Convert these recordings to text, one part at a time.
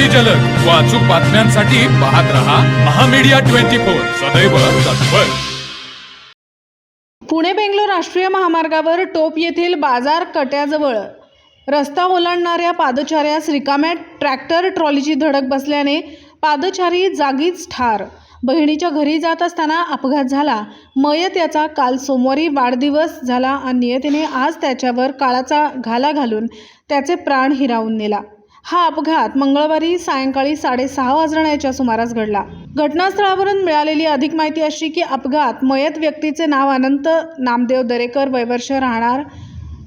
अगदी जलद. व अचूक बातम्यांसाठी पाहत रहा महामीडिया ट्वेंटी फोर. सदैव तत्पर. पुणे बेंगलोर राष्ट्रीय महामार्गावर टोप येथील बाजार कट्याजवळ रस्ता ओलांडणाऱ्या पादचाऱ्यास रिकाम्या ट्रॅक्टर ट्रॉलीची धडक बसल्याने पादचारी जागीच ठार. बहिणीच्या घरी जात असताना अपघात झाला. मयत याचा काल सोमवारी वाढदिवस झाला आणि नियतीने आज त्याच्यावर काळाचा घाला घालून त्याचे प्राण हिरावून नेला. हा अपघात मंगळवारी सायंकाळी साडेसहा वाजण्याच्या सुमारास घडला. घटनास्थळावरून मिळालेली अधिक माहिती अशी की अपघात मयत व्यक्तीचे नाव अनंत नामदेव दरेकर वैवर्ष राहणार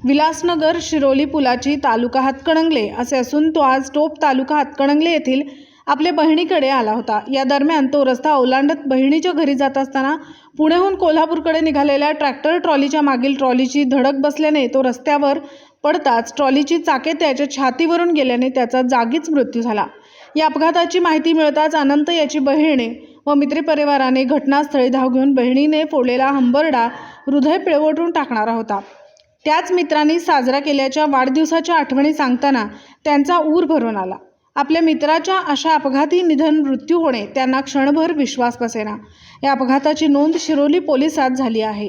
विलासनगर शिरोली पुलाची तालुका हातकणंगले असे असून तो आज टोप तालुका हातकणंगले येथील आपल्या बहिणीकडे आला होता. या दरम्यान तो रस्ता ओलांडत बहिणीच्या घरी जात असताना पुण्याहून कोल्हापूरकडे निघालेल्या ट्रॅक्टर ट्रॉलीच्या मागील ट्रॉलीची धडक बसल्याने तो रस्त्यावर पडताच ट्रॉलीची चाके त्याच्या छातीवरून गेल्याने त्याचा जागीच मृत्यू झाला. या अपघाताची माहिती मिळताच अनंत याची बहीण व मित्रपरिवाराने घटनास्थळी धाव घेऊन बहिणीने फोडलेला हंबरडा हृदय पिळवटून टाकणारा होता. त्याच मित्रांनी साजरा केल्याच्या वाढदिवसाच्या आठवणी सांगताना त्यांचा ऊर भरून आला. आपल्या मित्राच्या अशा अपघाती निधन मृत्यू होणे त्यांना क्षणभर विश्वास बसेना. या अपघाताची नोंद शिरोली पोलिसात झाली आहे.